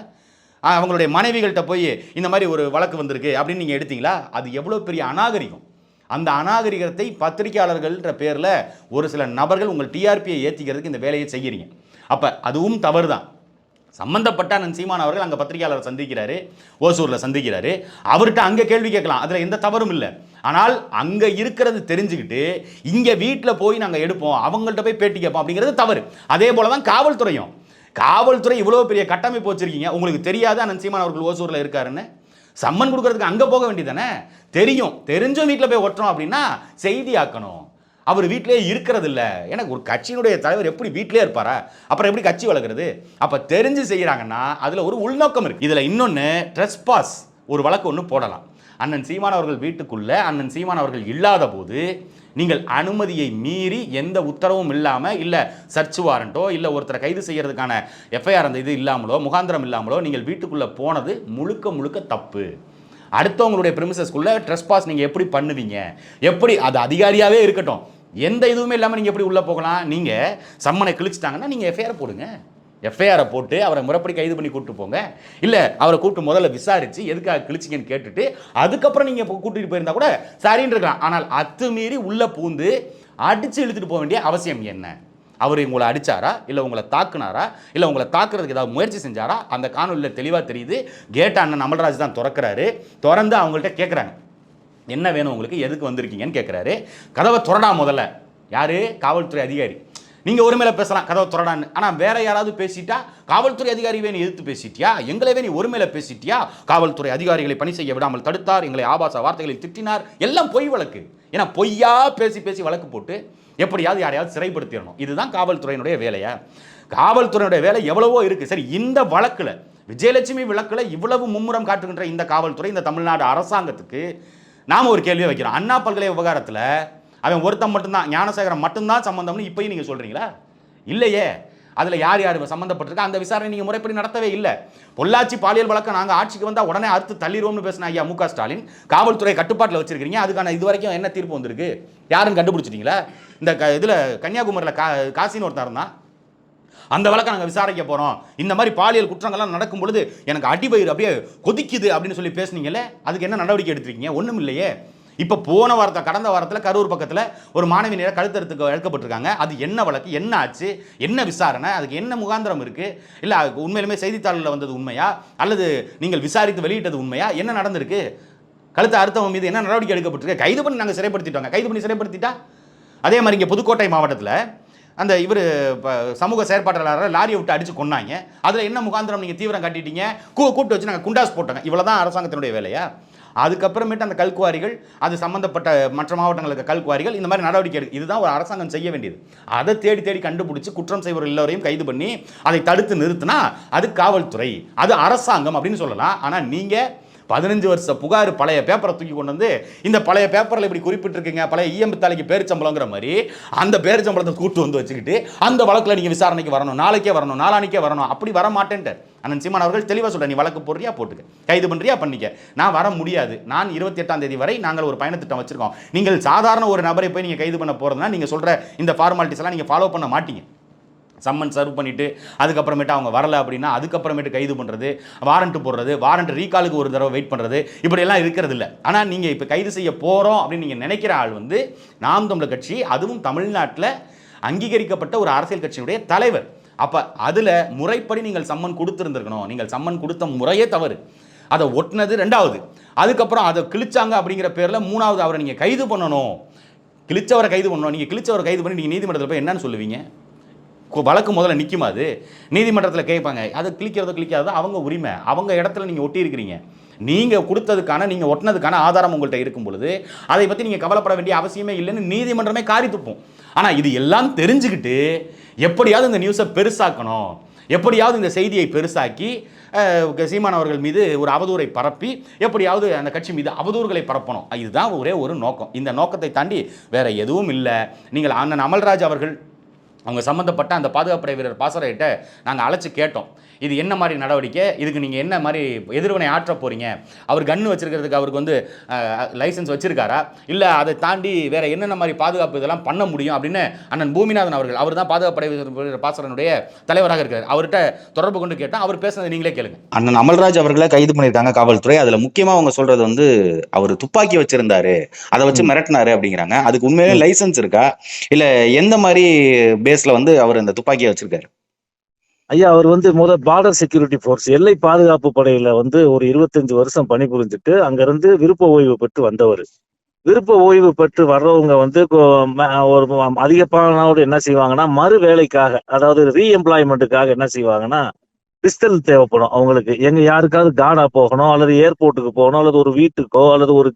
அவங்களுடைய மனைவிகள்கிட்ட போய் இந்த மாதிரி ஒரு வழக்கு வந்திருக்கு அப்படின்னு நீங்கள் எடுத்தீங்களா? அது எவ்வளோ பெரிய அநாகரிகம். அந்த அநாகரிகத்தை பத்திரிகையாளர்கள்ன்ற பேரில் ஒரு சில நபர்கள் உங்கள் டிஆர்பியை ஏற்றிக்கிறதுக்கு இந்த வேலையை செய்கிறீங்க அப்போ அதுவும் தவறு தான் சம்மந்தப்பட்ட அண்ணன் சீமான் அவர்கள் அங்கே பத்திரிகையாளர் சந்திக்கிறாரு ஓசூரில் சந்திக்கிறாரு. அவர்கிட்ட அங்கே கேள்வி கேட்கலாம். அதில் எந்த தவறும் இல்லை. ஆனால் அங்கே இருக்கிறது தெரிஞ்சுக்கிட்டு இங்கே வீட்டில் போய் நாங்கள் எடுப்போம் அவங்கள்ட்ட போய் பேட்டி கேட்போம் அப்படிங்கிறது தவறு. அதே போல தான் காவல்துறையும். காவல்துறை இவ்வளோ பெரிய கட்டமைப்பு வச்சுருக்கீங்க. உங்களுக்கு தெரியாத அண்ணன் சீமான் அவர்கள் ஓசூரில் இருக்காருன்னு? சம்மன் கொடுக்கறதுக்கு அங்கே போக வேண்டியதானே தெரியும். தெரிஞ்சும் வீட்டில் போய் ஒட்டுறோம் அப்படின்னா செய்தி ஆக்கணும் அவர் வீட்டிலே இருக்கிறது இல்லை எனக்கு ஒரு கட்சியினுடைய தலைவர் எப்படி வீட்டிலே இருப்பாரா? அப்புறம் எப்படி கட்சி வளர்க்குறது அப்போ தெரிஞ்சு செய்கிறாங்கன்னா அதில் ஒரு உள்நோக்கம் இருக்குது இதில் இன்னொன்று ட்ரெஸ் பாஸ் ஒரு வழக்கு ஒன்று போடலாம். அண்ணன் சீமான் அவர்கள் வீட்டுக்குள்ளே அண்ணன் சீமான் அவர்கள் இல்லாத போது நீங்கள் அனுமதியை மீறி எந்த உத்தரவும் இல்லாமல் இல்லை சர்ச் வாரண்ட்டோ இல்லை ஒருத்தரை கைது செய்கிறதுக்கான எஃப்ஐஆர் அந்த இது இல்லாமலோ முகாந்திரம் இல்லாமலோ நீங்கள் வீட்டுக்குள்ளே போனது முழுக்க முழுக்க தப்பு. அடுத்தவங்களுடைய ப்ரிமிசஸ்க்குள்ளே ட்ரெஸ் பாஸ் நீங்கள் எப்படி பண்ணுவீங்க? எப்படி அது அதிகாரியாகவே இருக்கட்டும். எந்த இதுவுமே இல்லாமல் நீங்கள் எப்படி உள்ளே போகலாம்? நீங்கள் சம்மனை கிழிச்சிட்டாங்கன்னா நீங்கள் எஃப்ஐஆர் போடுங்க. எஃப்ஐஆரை போட்டு அவரை முறைப்படி கைது பண்ணி கூப்பிட்டு போங்க. இல்லை அவரை கூப்பிட்டு முதல்ல விசாரித்து எதுக்காக கிழிச்சிங்கன்னு கேட்டுட்டு அதுக்கப்புறம் நீங்கள் கூட்டிகிட்டு போயிருந்தா கூட சரின்னு இருக்கலாம். ஆனால் அத்துமீறி உள்ளே பூந்து அடித்து இழுத்துட்டு போக வேண்டிய அவசியம் என்ன? அவர் உங்களை அடிச்சாரா? இல்லை உங்களை தாக்குனாரா? இல்லை உங்களை தாக்குறதுக்கு ஏதாவது முயற்சி செஞ்சாரா? அந்த காணொலியில் தெளிவாக தெரியுது. கேட்ட அண்ணன் அமல்ராஜ் தான் திறக்கிறாரு. திறந்து அவங்கள்ட்ட கேட்குறாங்க என்ன வேணும் உங்களுக்கு? எதுக்கு வந்திருக்கீங்கன்னு கேட்குறாரு கதவை துறடா முதல்ல. யார்? காவல்துறை அதிகாரி. நீங்கள் ஒரு மேல பேசலாம். கதவை துறடான்னு. ஆனால் வேற யாராவது பேசிட்டா காவல்துறை அதிகாரி நீ எதிர்த்து பேசிட்டியா? எங்களவே நீ ஒரு பேசிட்டியா? காவல்துறை அதிகாரிகளை பணி செய்ய விடாமல் தடுத்தார். எங்களை ஆபாச வார்த்தைகளை திட்டினார். எல்லாம் பொய் வழக்கு. ஏன்னா பொய்யா பேசி பேசி வழக்கு போட்டு எப்படியாவது யாரையாவது சிறைப்படுத்திடணும். இதுதான் காவல்துறையினுடைய வேலையா? காவல்துறையினுடைய வேலை எவ்வளவோ இருக்கு. சரி இந்த வழக்கில் விஜயலட்சுமி விளக்கில் இவ்வளவு மும்முரம் காட்டுகின்ற இந்த காவல்துறை இந்த தமிழ்நாடு அரசாங்கத்துக்கு நாம் ஒரு கேள்வியை வைக்கிறோம். அண்ணா பல்கலை விவகாரத்தில் அவன் ஒருத்தன் மட்டும்தான் ஞானசேகரன் மட்டும்தான் சம்மந்தம்னு இப்பயும் நீங்கள் சொல்கிறீங்களா இல்லையே. அதில் யார் யார் சம்மந்தப்பட்டிருக்கா அந்த விசாரணை நீங்கள் முறைப்படி நடத்தவே இல்லை. பொள்ளாச்சி பாலியல் வழக்கம் நாங்கள் ஆட்சிக்கு வந்தால் உடனே அறுத்து தள்ளிடுவோம்னு பேசின ஐயா மு க ஸ்டாலின். காவல்துறை கட்டுப்பாட்டில் வச்சிருக்கீங்க. அதுக்கான இது வரைக்கும் என்ன தீர்ப்பு வந்திருக்கு? யாருன்னு கண்டுபிடிச்சிட்டீங்களா? இந்த க- இதில் கன்னியாகுமரியில் கா காசின்னு ஒருத்தர் இருந்தான். அந்த வழக்கை நாங்கள் விசாரிக்க போகிறோம் இந்த மாதிரி பாலியல் குற்றங்கள்லாம் நடக்கும் பொழுது எனக்கு அடிபயிர் அப்படியே கொதிக்குது அப்படின்னு சொல்லி பேசுனீங்களே அதுக்கு என்ன நடவடிக்கை எடுத்திருக்கீங்க? ஒன்றும் இல்லையே. இப்போ போன வாரத்தை கடந்த வாரத்தில் கரூர் பக்கத்தில் ஒரு மாணவி நேரம் கழுத்தறுத்துக்கு இழக்கப்பட்டிருக்காங்க. அது என்ன வழக்கு? என்ன ஆச்சு? என்ன விசாரணை? அதுக்கு என்ன முகாந்திரம் இருக்குது இல்லை உண்மையிலுமே செய்தித்தாளில் வந்தது உண்மையா? அல்லது நீங்கள் விசாரித்து வெளியிட்டது உண்மையா? என்ன நடந்திருக்கு? கழுத்தை அறுத்தவன் மீது என்ன நடவடிக்கை எடுக்கப்பட்டிருக்கு? கைது பண்ணி நாங்கள் சிறைப்படுத்திட்டோங்க. கைது பண்ணி சிறைப்படுத்திட்டா? அதே மாதிரி இங்கே புதுக்கோட்டை மாவட்டத்தில் அந்த இவர் சமூக செயற்பாட்டாளர் லாரியை விட்டு அடித்து கொன்னாங்க. அதில் என்ன முகாந்திரம் நீங்கள் தீவிரம் காட்டிட்டீங்க? கூ கூப்பிட்டு வச்சு நாங்கள் குண்டாஸ் போட்டோங்க. இவ்வளோ தான் அரசாங்கத்தினுடைய வேலையா? அதுக்கப்புறமேட்டு அந்த கல்குவாரிகள் அது சம்மந்தப்பட்ட மற்ற மாவட்டங்களுக்கு கல்குவாரிகள் இந்த மாதிரி நடவடிக்கை எடுக்கு இதுதான் ஒரு அரசாங்கம் செய்ய வேண்டியது. அதை தேடி தேடி கண்டுபிடிச்சி குற்றம் செய்வர்கள் எல்லோரையும் கைது பண்ணி அதை தடுத்து நிறுத்தினா அது காவல்துறை அது அரசாங்கம் அப்படின்னு சொல்லலாம். ஆனால் நீங்கள் பதினஞ்சு வருஷ புகார் பழைய பேப்பரை தூக்கி கொண்டு வந்து இந்த பழைய பேப்பரில் இப்படி குறிப்பிட்டிருக்கீங்க பழைய இஎம் பேர் பேரிச்சம்பளங்கிற மாதிரி அந்த பேரிச்சம்பளத்தை கூட்டு வந்து வச்சுக்கிட்டு அந்த வழக்கில் நீங்கள் விசாரணைக்கு வரணும் நாளைக்கே வரணும் நாளானிக்கே வரணும் அப்படி வர மாட்டேன்ட்டு அண்ணன் சீமான் அவர்கள் தெளிவாக சொல்கிறேன் நீ வழக்கு போடுறியா போட்டுக்க. கைது பண்ணுறியா பண்ணிக்க. நான் வர முடியாது. நான் இருபத்தி எட்டாம் தேதி வரை நாங்கள் ஒரு பயணத்திட்டம் வச்சுருக்கோம். நீங்கள் சாதாரண ஒரு நபரை போய் நீங்கள் கைது பண்ண போகிறதுனா நீங்கள் சொல்கிற இந்த ஃபார்மாலிட்டிஸ் எல்லாம் நீங்கள் ஃபாலோ பண்ண மாட்டீங்க. சம்மன் சர்வ் பண்ணிவிட்டு அதுக்கப்புறமேட்டு அவங்க வரலை அப்படின்னா அதுக்கப்புறமேட்டு கைது பண்ணுறது வாரண்ட் போடுறது வாரண்ட் ரீகாலுக்கு ஒரு தடவை வெயிட் பண்ணுறது இப்படியெல்லாம் இருக்கிறது இல்லை. ஆனால் நீங்கள் இப்போ கைது செய்ய போகிறோம் அப்படின்னு நீங்கள் நினைக்கிற ஆள் வந்து நாம் தமிழர் கட்சி அதுவும் தமிழ்நாட்டில் அங்கீகரிக்கப்பட்ட ஒரு அரசியல் கட்சியினுடைய தலைவர். அப்போ அதில் முறைப்படி நீங்கள் சம்மன் கொடுத்துருந்துருக்கணும். நீங்கள் சம்மன் கொடுத்த முறையே தவறு. அதை ஒட்டினது ரெண்டாவது. அதுக்கப்புறம் அதை கிழிச்சாங்க அப்படிங்கிற பேரில் மூணாவது அவரை நீங்கள் கைது பண்ணணும். கிழிச்சவரை கைது பண்ணணும். நீங்கள் கிழிச்சவரை கைது பண்ணி நீங்கள் நீதிமன்றத்தில் போய் என்னன்னு சொல்லுவீங்க? வழக்கு முதல்ல நிற்குமா அது? நீதிமன்றத்தில் கேட்பாங்க அது கிளிக்கிறதோ கிளிக்காததோ அவங்க உரிமை. அவங்க இடத்துல நீங்கள் ஒட்டியிருக்கிறீங்க. நீங்கள் கொடுத்ததுக்கான நீங்கள் ஒட்டினதுக்கான ஆதாரம் உங்கள்கிட்ட இருக்கும் பொழுது அதை பற்றி நீங்கள் கவலைப்பட வேண்டிய அவசியமே இல்லைன்னு நீதிமன்றமே காரி துப்போம். ஆனால் இது எல்லாம் தெரிஞ்சுக்கிட்டு எப்படியாவது இந்த நியூஸை பெருசாக்கணும். எப்படியாவது இந்த செய்தியை பெருசாக்கி சீமான் அவர்கள் மீது ஒரு அவதூறை பரப்பி எப்படியாவது அந்த கட்சி மீது அவதூறுகளை பரப்பணும். இதுதான் ஒரே ஒரு நோக்கம். இந்த நோக்கத்தை தாண்டி வேற எதுவும் இல்லை. நீங்கள் அண்ணன் அமல்ராஜ் அவர்கள் அவங்க சம்மந்தப்பட்ட அந்த பாதுகாப்புப்படை வீரர் பாசறையிட்ட நாங்கள் அழைச்சி கேட்டோம். இது என்ன மாதிரி நடவடிக்கை? இதுக்கு நீங்கள் என்ன மாதிரி எதிர்வினை ஆற்ற போறீங்க? அவர் கன்று வச்சிருக்கிறதுக்கு அவருக்கு வந்து லைசன்ஸ் வச்சிருக்காரா? இல்லை அதை தாண்டி வேற என்னென்ன மாதிரி பாதுகாப்பு இதெல்லாம் பண்ண முடியும் அப்படின்னு அண்ணன் பூமிநாதன் அவர்கள் அவர் தான் பாதுகாப்புப்படை வீரர் பாசரனுடைய தலைவராக இருக்கார். அவர்கிட்ட தொடர்பு கொண்டு கேட்டால் அவர் பேசுனதை நீங்களே கேளுங்க. அண்ணன் அமல்ராஜ் அவர்களை கைது பண்ணியிருக்காங்க காவல்துறை. அதுல முக்கியமா அவங்க சொல்றது வந்து அவர் துப்பாக்கி வச்சிருந்தாரு. அதை வச்சு மிரட்டினாரு அப்படிங்கிறாங்க. அதுக்கு உண்மையிலே லைசன்ஸ் இருக்கா? இல்ல எந்த மாதிரி பேஸ்ல வந்து அவர் இந்த துப்பாக்கியை வச்சிருக்காரு? ஐயா அவர் வந்து முத பார்டர் செக்யூரிட்டி ஃபோர்ஸ் எல்லை பாதுகாப்பு படையில வந்து ஒரு இருபத்தஞ்சு வருஷம் பணிபுரிஞ்சுட்டு அங்கிருந்து விருப்ப ஓய்வு பெற்று வந்தவர். விருப்ப ஓய்வு பெற்று வர்றவங்க வந்து ஒரு ம- அதிகமானோடு என்ன செய்வாங்கன்னா மறு வேலைக்காக அதாவது ரீஎம்ப்ளாய்மெண்ட்டுக்காக என்ன செய்வாங்கன்னா பிஸ்டல் தேவைப்படும். அவங்களுக்கு எங்க யாருக்காவது காடா போகணும் அல்லது ஏர்போர்ட்டுக்கு போகணும் அல்லது ஒரு வீட்டுக்கோ அல்லது ஒரு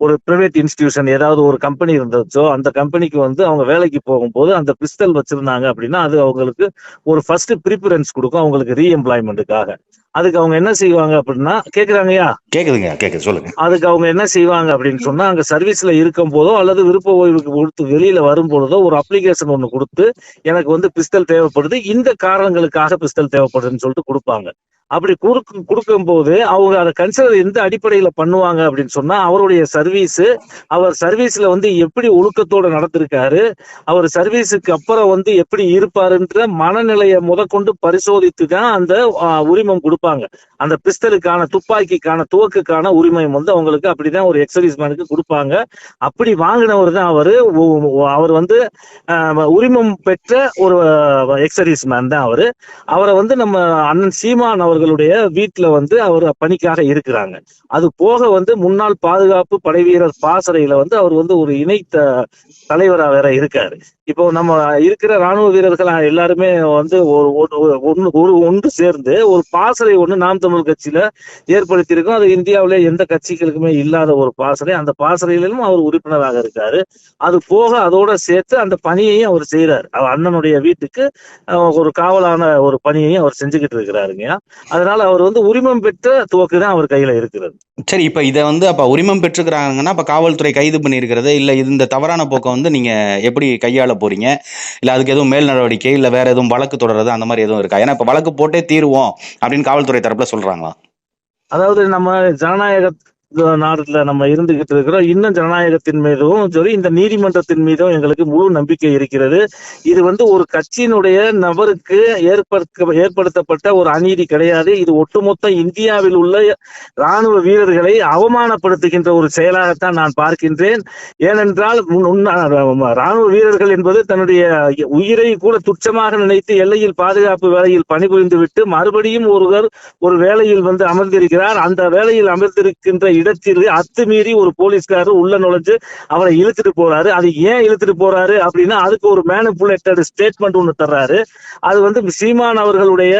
ஒரு பிரைவேட் இன்ஸ்டிடியூஷன் ஏதாவது ஒரு கம்பெனி இருந்துச்சோ அந்த கம்பெனிக்கு வந்து அவங்க வேலைக்கு போகும்போது அந்த பிஸ்டல் வச்சிருந்தாங்க அப்படின்னா அது அவங்களுக்கு ஒரு ஃபர்ஸ்ட் ப்ரிஃபரன்ஸ் கொடுக்கும் அவங்களுக்கு ரீஎம்ப்ளாய்மெண்ட்டுக்காக அதுக்கு அவங்க என்ன செய்வாங்க அப்படின்னா கேக்குறாங்கய்யா கேக்குதுங்க கேக்குது சொல்லுங்க. அதுக்கு அவங்க என்ன செய்வாங்க அப்படின்னு சொன்னா அங்க சர்வீஸ்ல இருக்கும் போதோ அல்லது விருப்ப ஓய்வுக்கு கொடுத்து வெளியில வரும் பொழுதோ ஒரு அப்ளிகேஷன் ஒண்ணு கொடுத்து எனக்கு வந்து பிஸ்டல் தேவைப்படுது இந்த காரணங்களுக்காக பிஸ்டல் தேவைப்படுதுன்னு சொல்லிட்டு கொடுப்பாங்க. அப்படி கொடுக்கும் கொடுக்கும்போது அவங்க அதை கன்சிடர் எந்த அடிப்படையில பண்ணுவாங்க அப்படின்னு சொன்னா அவருடைய சர்வீஸ் அவர் சர்வீஸ்ல வந்து எப்படி ஒழுக்கத்தோட நடந்திருக்காரு அவர் சர்வீஸுக்கு அப்புறம் வந்து எப்படி இருப்பாருன்ற மனநிலையை முதற்கொண்டு பரிசோதித்து தான் அந்த உரிமம் கொடுப்பாங்க. அந்த பிஸ்தலுக்கான துப்பாக்கிக்கான துவக்குக்கான உரிமம் வந்து அவங்களுக்கு அப்படிதான் ஒரு எக்ஸர்வீஸ் மேனுக்கு கொடுப்பாங்க. அப்படி வாங்கினவர் தான் அவரு அவர் வந்து ஆஹ், உரிமம் பெற்ற ஒரு எக்ஸர்வீஸ் மேன் தான் அவரு. அவரை வந்து நம்ம அண்ணன் சீமான் அவர்களுடைய வீட்டுல வந்து அவர் பணிக்காக இருக்கிறாங்க. அது போக வந்து முன்னாள் பாதுகாப்பு படை வீரர் பாசறையில வந்து அவர் வந்து ஒரு இணை தலைவராக தலைவரா வேற இருக்காரு. இப்போ நம்ம இருக்கிற ராணுவ வீரர்கள் எல்லாருமே வந்து ஒரு ஒன்று ஒரு ஒன்று சேர்ந்து ஒரு பாசறை ஒன்று நாம் தமிழ் கட்சியில ஏற்படுத்தியிருக்கோம். அது இந்தியாவிலே எந்த கட்சிகளுக்குமே இல்லாத ஒரு பாசறை. அந்த பாசறையிலும் அவர் உறுப்பினராக இருக்காரு. அது போக அதோட சேர்த்து அந்த பணியையும் அவர் செய்யறாரு அவர் அண்ணனுடைய வீட்டுக்கு ஒரு காவலான ஒரு பணியையும் அவர் செஞ்சுக்கிட்டு இருக்கிறாருங்க அதனால அவர் வந்து உரிமம் பெற்ற துவக்கு தான் அவர் கையில இருக்கிறது. சரி இப்போ இதை வந்து அப்போ உரிமம் பெற்றுக்கிறாங்கன்னா இப்போ காவல்துறை கைது பண்ணியிருக்கிறது? இல்லை இது இந்த தவறான போக்கை வந்து நீங்கள் எப்படி கையாள போகிறீங்க இல்லை அதுக்கு எதுவும் மேல் நடவடிக்கை இல்லை வேறு எதுவும் வழக்கு தொடர்றது அந்த மாதிரி எதுவும் இருக்கா? ஏன்னா இப்போ வழக்கு போட்டே தீருவோம் அப்படின்னு காவல்துறை தரப்பில் சொல்கிறாங்களா அதாவது நம்ம ஜனநாயக நாடுல நம்ம இருந்துகிட்டு இருக்கிறோம். இன்னும் ஜனநாயகத்தின் மீதும் சரி இந்த நீதிமன்றத்தின் மீதும் எங்களுக்கு முழு நம்பிக்கை இருக்கிறது. இது வந்து ஒரு கட்சியினுடைய நபருக்கு ஏற்படுத்த ஏற்படுத்தப்பட்ட ஒரு அநீதி கிடையாது. இது ஒட்டுமொத்த இந்தியாவில் உள்ள ராணுவ வீரர்களை அவமானப்படுத்துகின்ற ஒரு செயலாகத்தான் நான் பார்க்கின்றேன். ஏனென்றால் இராணுவ ராணுவ வீரர்கள் என்பது தன்னுடைய உயிரை கூட துச்சமாக நினைத்து எல்லையில் பாதுகாப்பு வேலையில் பணிபுரிந்து விட்டு மறுபடியும் ஒருவர் ஒரு வேலையில் வந்து அமர்ந்திருக்கிறார். அந்த வேலையில் அமர்ந்திருக்கின்ற இடத்தில் அத்துமீறி ஒரு போலீஸ்காரர் உள்ள நுழைஞ்சு அவரை இழுத்துட்டு போறாரு. அது ஏன் இழுத்துட்டு போறாரு அப்படின்னா அதுக்கு ஒரு மேனுபுலேட்டட் ஸ்டேட்மெண்ட் ஒண்ணு தர்றாரு. அது வந்து சீமான் அவர்களுடைய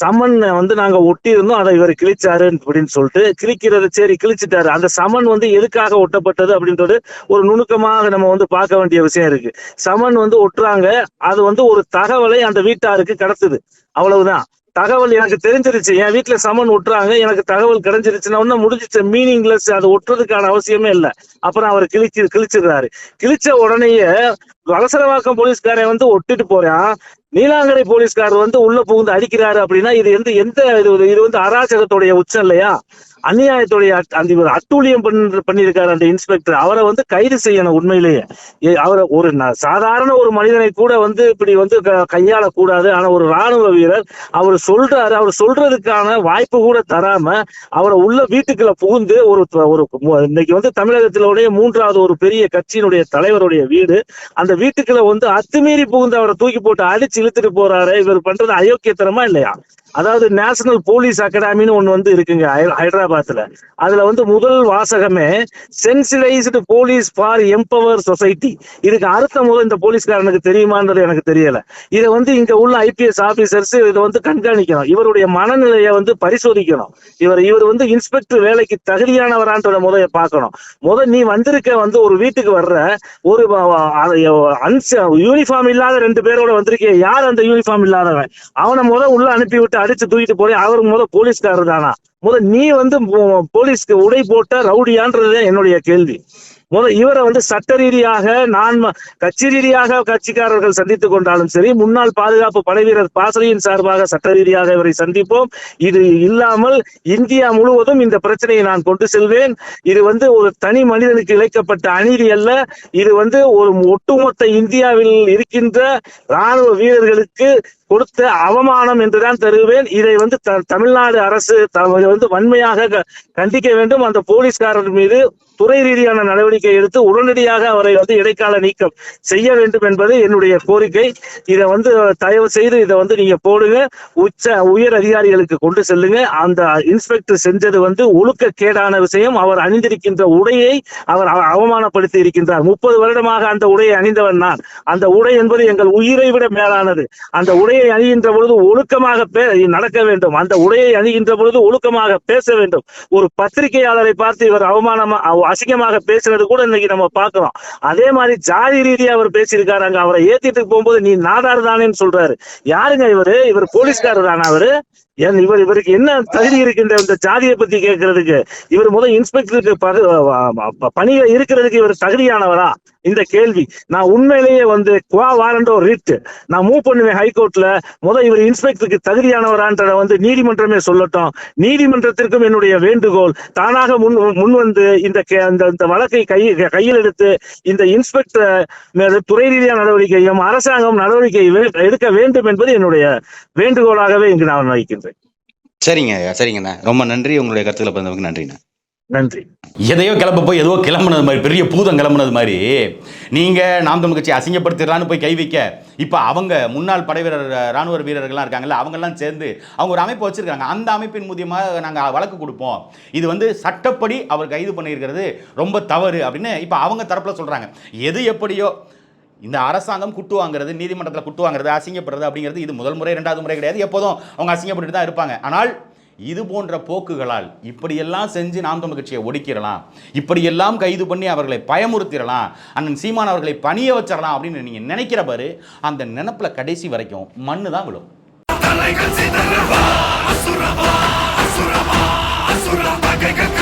சமன் வந்து நாங்க ஒட்டி இருந்தோம் அதை இவர் கிழிச்சாரு அப்படின்னு சொல்லிட்டு கிழிக்கிறது சரி கிழிச்சிட்டாரு. அந்த சமன் வந்து எதுக்காக ஒட்டப்பட்டது அப்படின்றது ஒரு நுணுக்கமாக நம்ம வந்து பார்க்க வேண்டிய விஷயம் இருக்கு. சமன் வந்து ஒட்டுறாங்க. அது வந்து ஒரு தகவலை அந்த வீட்டாருக்கு கடத்துது. அவ்வளவுதான். தகவல் எனக்கு தெரிஞ்சிருச்சு. என் வீட்டுல சமன் ஒட்டுறாங்க. எனக்கு தகவல் கிடைச்சிருச்சுன்னா ஒன்னும் முடிஞ்சிச்சு. மீனிங்லெஸ் அது ஒட்டுறதுக்கான அவசியமே இல்ல. அப்புறம் அவர் கிழிச்சு கிழிச்சிடுறாரு. கிழிச்ச உடனேயே வலசரவாக்கம் போலீஸ்காரன் வந்து ஒட்டிட்டு போறான். நீலாங்கரை போலீஸ்காரர் வந்து உள்ள புகுந்து அடிக்கிறாரு அப்படின்னா இது எந்த எந்த இது இது வந்து அராஜகத்துடைய உச்சம் இல்லையா? அநியாயத்துடைய அந்த இவர் அட்டூழியம் பண்ணியிருக்காரு அந்த இன்ஸ்பெக்டர். அவரை வந்து கைது செய்யணும் உண்மையிலேயே. அவரை ஒரு சாதாரண ஒரு மனிதனை கூட வந்து இப்படி வந்து க- கையாளக்கூடாது. ஆனா ஒரு ராணுவ வீரர் அவர் சொல்றாரு. அவர் சொல்றதுக்கான வாய்ப்பு கூட தராம அவரை உள்ள வீட்டுக்குள்ள புகுந்து ஒரு ஒரு இன்னைக்கு வந்து தமிழகத்தினுடைய மூன்றாவது ஒரு பெரிய கட்சியினுடைய தலைவருடைய வீடு. அந்த வீட்டுக்குள்ள வந்து அத்துமீறி புகுந்து அவரை தூக்கி போட்டு அடிச்சு இழுத்துட்டு போறாரு. இவர் பண்றது அயோக்கியத்தனமா இல்லையா? அதாவது நேஷனல் போலீஸ் அகாடமின்னு ஒன்று வந்து இருக்குங்க ஹை- ஹைதராபாத்ல. அதுல வந்து முதல் வாசகமே sensitised police for empower society இதுக்கு அர்த்தம் முதல் இந்த போலீஸ்காரனுக்கு தெரியுமான்றது எனக்கு தெரியல. இதை வந்து இங்க உள்ள ஐபிஎஸ் ஆபீசர்ஸ் இதை வந்து கண்காணிக்கணும். இவருடைய மனநிலையை வந்து பரிசோதிக்கணும். இவர் இவர் வந்து இன்ஸ்பெக்டர் வேலைக்கு தகுதியானவரான்றத முதல்ல பார்க்கணும். முதல் நீ வந்திருக்க வந்து ஒரு வீட்டுக்கு வர்ற ஒரு யூனிஃபார்ம் இல்லாத ரெண்டு பேரோட வந்திருக்கே யார் அந்த யூனிஃபார்ம் இல்லாதவன்? அவனை முதல் உள்ள அனுப்பி விட்டு அடிச்சு தூக்கிட்டு போறேன் அவர் முத போலீஸ்காரர் தானா? முத நீ வந்து போலீஸ்க்கு உடை போட்ட ரவுடியான்றது என்னுடைய கேள்வி. முத இவரை வந்து சட்ட ரீதியாக நான் கட்சி ரீதியாக கட்சிக்காரர்கள் சந்தித்துக் கொண்டாலும் சரி முன்னாள் பாதுகாப்பு படைவீரர் பாசறையின் சார்பாக சட்ட ரீதியாக இவரை சந்திப்போம். இது இல்லாமல் இந்தியா முழுவதும் இந்த பிரச்சனையை நான் கொண்டு செல்வேன். இது வந்து ஒரு தனி மனிதனுக்கு இழைக்கப்பட்ட அநீதி அல்ல. இது வந்து ஒரு ஒட்டுமொத்த இந்தியாவில் இருக்கின்ற ராணுவ வீரர்களுக்கு கொடுத்த அவமானம் என்றுதான் தருவேன். இதை வந்து த- தமிழ்நாடு அரசு வந்து வன்மையாக கண்டிக்க வேண்டும். அந்த போலீஸ்காரர் மீது துறை ரீதியான நடவடிக்கை எடுத்து உடனடியாக அவரை வந்து இடைக்கால நீக்கம் செய்ய வேண்டும் என்பது என்னுடைய கோரிக்கை. இதை வந்து தயவு செய்து இதை வந்து நீங்க போடுங்க. உச்ச உயர் அதிகாரிகளுக்கு கொண்டு செல்லுங்க. அந்த இன்ஸ்பெக்டர் செஞ்சது வந்து ஒழுக்கக்கேடான விஷயம். அவர் அணிந்திருக்கின்ற உடையை அவர் அவ- அவமானப்படுத்தி இருக்கின்றார். முப்பது வருடமாக அந்த உடையை அணிந்தவன் நான். அந்த உடை என்பது எங்கள் உயிரை விட மேலானது. அந்த உடையை அணிகின்ற பொழுது ஒழுக்கமாக நடக்க வேண்டும். அந்த உடையை அணிகின்ற பொழுது ஒழுக்கமாக பேச வேண்டும். ஒரு பத்திரிகையாளரை பார்த்து இவர் அவமானமா அவ- அசிங்கமாக பேசுறது கூட இன்னைக்கு நம்ம பார்க்கிறோம். அதே மாதிரி ஜாதி ரீதியா அவர் பேசியிருக்காரு. அங்க அவரை ஏத்திட்டு போகும்போது நீ நாடார் தானேன்னு சொல்றாரு. யாருங்க இவரு? இவர் போலீஸ்காரர் தானா அவரு? ஏன் இவர் இவருக்கு என்ன தகுதி இருக்கின்ற இந்த ஜாதியை பத்தி கேட்கறதுக்கு? இவர் முதல் இன்ஸ்பெக்டருக்கு பணியில இருக்கிறதுக்கு இவர் தகுதியானவரா? இந்த கேள்வி. நான் உண்மையிலேயே வந்து குவா வாரண்டோ ரிட். நான் மூவ் பண்ணுவேன் ஹைகோர்ட்ல முத இவர் இன்ஸ்பெக்டருக்கு தகுதியானவரான்றத வந்து நீதிமன்றமே சொல்லட்டும். நீதிமன்றத்திற்கும் என்னுடைய வேண்டுகோள். தானாக முன் முன் வந்து இந்த இந்த வழக்கை கை கையில் எடுத்து இந்த இன்ஸ்பெக்டர் மீது துறை ரீதியான நடவடிக்கையும் அரசாங்கம் நடவடிக்கை எடுக்க வேண்டும் என்பது என்னுடைய வேண்டுகோளாகவே இங்கு நான் வைக்கின்றேன். சரிங்க ஐயா சரிங்கண்ணா. ரொம்ப நன்றி. உங்களுடைய கருத்துக்களை பகிர்ந்ததுக்கு நன்றிண்ணா. நன்றி. எதையோ கிளம்ப போய் எதுவோ கிளம்புனது மாதிரி பெரிய பூதம் கிளம்புனது மாதிரி நீங்கள் நாம் தமிழ் கட்சி அசிங்கப்படுத்திடலான்னு போய் கை வைக்க இப்போ அவங்க முன்னாள் படை வீரர் ராணுவ வீரர்கள்லாம் இருக்காங்கல்ல அவங்கெல்லாம் சேர்ந்து அவங்க ஒரு அமைப்பு வச்சிருக்காங்க. அந்த அமைப்பின் மூலியமாக நாங்கள் வழக்கு கொடுப்போம். இது வந்து சட்டப்படி அவர் கைது பண்ணியிருக்கிறது ரொம்ப தவறு அப்படின்னு இப்போ அவங்க தரப்பில் சொல்கிறாங்க எது எப்படியோ இந்த அரசாங்கம் குட்டு வாங்குறது நீதிமன்றத்தில் குட்டு வாங்குறது அசிங்கப்படுறது அப்படிங்கிறது இது முதல் முறை ரெண்டாவது முறை கிடையாது. எப்போதும் அவங்க அசிங்கப்பட்டு தான் இருப்பாங்க. ஆனால் இது போன்ற போக்குகளால் இப்படியெல்லாம் செஞ்சு நாம் தமிழ் கட்சியை ஒடுக்கிடலாம். இப்படியெல்லாம் கைது பண்ணி அவர்களை பயமுறுத்திடலாம். அண்ணன் சீமான் அவர்களை பணிய வச்சிடலாம் அப்படின்னு நீங்கள் நினைக்கிற பாரு அந்த நினப்பில் கடைசி வரைக்கும் மண்ணு தான் விழும். அசுரமா அசுரமா அசுரமா அசுரமா